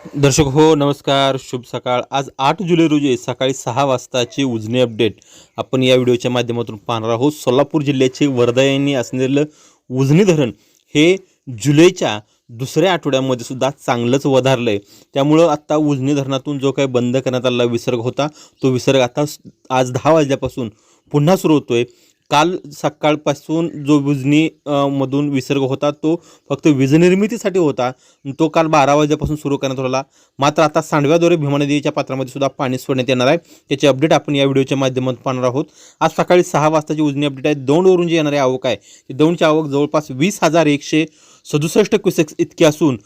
दर्शक हो नमस्कार शुभ सकाळ. आज आठ जुलै रोजी सकाळी सहा वाजताची उजनी अपडेट. आपण या व्हिडिओच्या माध्यमातून पाहणार आहोत सोलापूर जिल्ह्याचे वर्धा यांनी असलेलं उजनी धरण हे जुलैच्या दुसऱ्या आठवड्यामध्ये सुद्धा चांगलंच वधारलं आहे त्यामुळं आत्ता उजनी धरणातून जो काही बंद करण्यात आलेला विसर्ग होता तो विसर्ग आता आज दहा वाजल्यापासून पुन्हा सुरू होतो आहे काल सकाळपासून जो विजणी मधून विसर्ग होता तो फक्त वीजनिर्मितीसाठी होता. तो काल बारा वाजेपासून सुरू करण्यात आला. मात्र आता सांडव्याद्वारे भीमा नदीच्या पात्रामध्ये सुद्धा पाणी सोडण्यात येणार आहे. त्याची अपडेट आपण या व्हिडिओच्या माध्यमातून पाहणार आहोत. आज सकाळी सहा वाजताची उजनी अपडेट आहे. दौंडवरून जी येणारी आवक आहे. ती दौंडची आवक जवळपास वीस हजार एकशे सदुसष्ट क्युसेक्स इतकी असून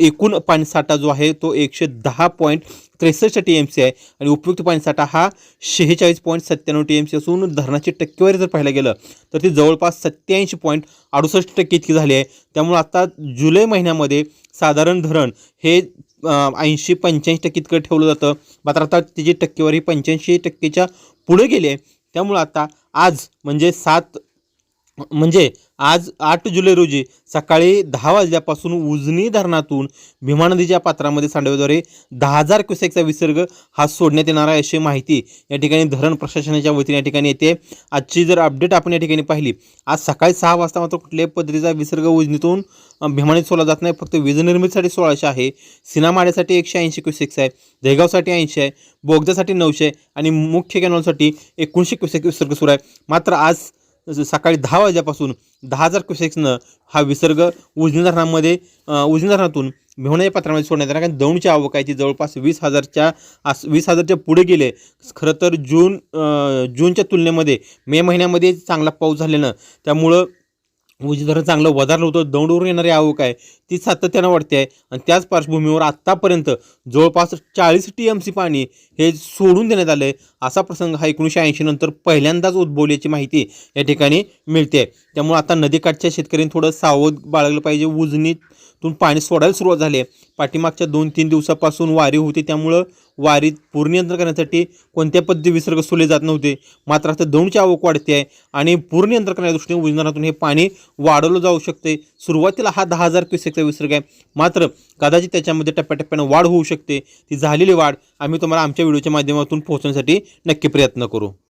एकूण पाणीसाठा जो आहे तो एकशे दहा पॉईंट त्रेसष्ट टी एम सी आहे. आणि उपयुक्त पाणीसाठा हा शेहेचाळीस पॉईंट सत्त्याण्णव टी एम सी असून धरणाची टक्केवारी जर पाहायला गेलं तर ती जवळपास सत्याऐंशी पॉईंट अडुसष्ट टक्के इतकी झाली आहे. त्यामुळं आता जुलै महिन्यामध्ये साधारण धरण हे ऐंशी पंच्याऐंशी टक्के इतकं ठेवलं जातं. मात्र आता त्याची टक्केवारी पंच्याऐंशी टक्केच्या पुढे गेली आहे त्यामुळं आता आज म्हणजे सात म्हणजे आज आठ जुलै रोजी सकाळी दहा वाजल्यापासून उजनी धरणातून भीमा नदीच्या पात्रामध्ये सांडव्याद्वारे दहा हजार क्युसेकचा विसर्ग हा सोडण्यात येणार आहे अशी माहिती या ठिकाणी धरण प्रशासनाच्या वतीने या ठिकाणी येते. आजची जर अपडेट आपण या ठिकाणी पाहिली आज सकाळी सहा वाजता मात्र कुठल्याही पद्धतीचा विसर्ग उजनीतून भीमाने सोडला जात नाही. फक्त वीज निर्मितीसाठी सोळाशे आहे. सिनामाड्यासाठी एकशे ऐंशी क्युसेक्स आहे. देगावसाठी ऐंशी आहे. बोगद्यासाठी नऊशे आणि मुख्य कॅनॉलसाठी एकोणीसशे क्युसेक विसर्ग सुरू आहे. मात्र आज सकाळी दहा वाजल्यापासून दहा हजार क्युसेक्सनं हा विसर्ग उजनी धरणामध्ये उजनी धरणातून भेवण्याच्या पात्रामध्ये सोडण्यात आला कारण दौंडची आवक आहे ती जवळपास वीस हजारच्या आस वीस हजारच्या पुढे गेले. खरं तर जून जूनच्या तुलनेमध्ये मे महिन्यामध्ये चांगला पाऊस झाल्यानं त्यामुळं उजनी धरण चांगलं वधारलं होतं. दौंडवरून येणारी आवक आहे. ती सातत्यानं वाढते आहे. आणि त्याच पार्श्वभूमीवर आत्तापर्यंत जवळपास चाळीस टी एम सी पाणी हे सोडून देण्यात आलं आहे असा प्रसंग हा एकोणीसशे ऐंशी नंतर पहिल्यांदाच उद्भवल्याची माहिती या ठिकाणी मिळते त्यामुळे आता नदीकाठच्या शेतकऱ्यांनी थोडं सावध बाळगलं पाहिजे. उजनीतून पाणी सोडायला सुरुवात झाली आहे. पाठीमागच्या दोन तीन दिवसापासून वारी होती. त्यामुळं वारीत पूरनियंत्रण करण्यासाठी कोणत्या पद्धती विसर्ग सोडले जात नव्हते. मात्र आता दौंडची आवक वाढते आहे आणि पूरनियंत्रण करण्याच्या दृष्टीने उजनातून हे पाणी वाढवलं जाऊ शकते. सुरुवातीला हा दहा हजार क्युसेकचा विसर्ग आहे. मात्र कदाचित त्याच्यामध्ये टप्प्याटप्प्यानं वाढ होऊ शकते. ती झालेली वाढ आम्ही तुम्हाला आमच्या व्हिडिओच्या माध्यमातून पोहोचण्यासाठी नक्की प्रयत्न करू.